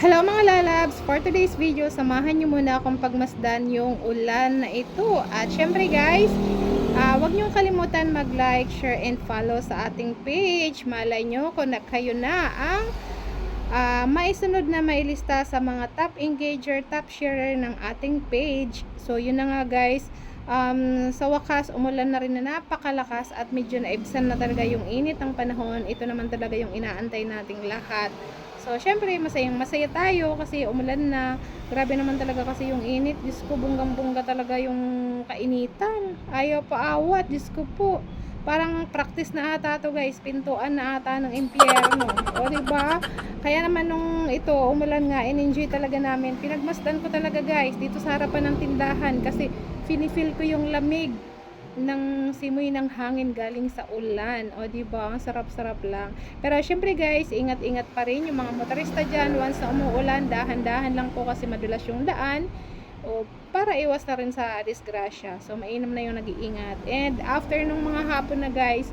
Hello mga lalabs! For today's video, samahan nyo muna akong pagmasdan yung ulan na ito. At syempre guys, ah, huwag nyo kalimutan mag-like, share, and follow sa ating page. Malay nyo kung na kayo na ang ah, maisunod na mailista sa mga top engager, top sharer ng ating page. So yun na nga guys, um, sa wakas umulan na rin na napakalakas at medyo naibsan na talaga yung init ng panahon. Ito naman talaga yung inaantay nating lahat. So, syempre, masayang masaya tayo kasi umulan na. Grabe naman talaga kasi yung init. Diyos ko, bunggang-bungga talaga yung kainitan. Ayaw pa awat. Diyos ko po. Parang practice na ata to guys. Pintuan na ata ng impyerno. O, di ba? Kaya naman nung ito, umulan nga, in-enjoy talaga namin. Pinagmasdan ko talaga guys, dito sa harapan ng tindahan kasi finifeel ko yung lamig ng simoy ng hangin galing sa ulan. O, di ba? Ang sarap-sarap lang. Pero syempre guys, ingat-ingat pa rin yung mga motorista dyan. Once na umuulan, dahan-dahan lang po kasi madulas yung daan. O, para iwas na rin sa disgrasya. So, mainam na yung nag-iingat. And after nung mga hapon na guys,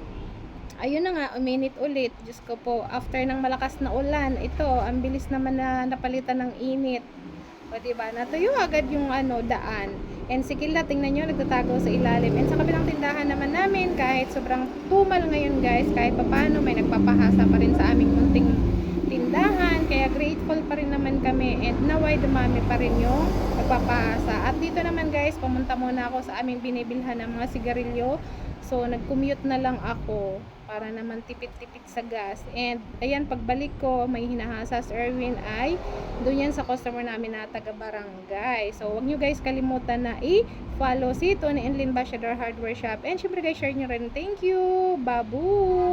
ayun na nga, uminit ulit. Diyos ko po, after ng malakas na ulan, ito, ang bilis naman na napalitan ng init. O, diba? Natuyo agad yung ano, daan. And si Killa, tingnan nyo, nagtatago sa ilalim. And sa kabilang tindahan naman namin, kahit sobrang tumal ngayon guys, kahit papano, may nagpapahasa pa rin sa aming munting tindahan. Kaya grateful pa rin naman kami. And naway dumami pa rin yung nagpapahasa. At dito naman guys, pumunta muna ako sa aming binibilhan ng mga sigarilyo. So, nag-commute na lang ako para naman tipid-tipid sa gas. And, ayan, pagbalik ko, may hinahasa si Erwin ay doon yan sa customer namin na taga-barangay. So, wag nyo guys kalimutan na i-follow si Tony and Lynn Bashador Hardware Shop. And, syempre guys, share nyo rin. Thank you! Babu!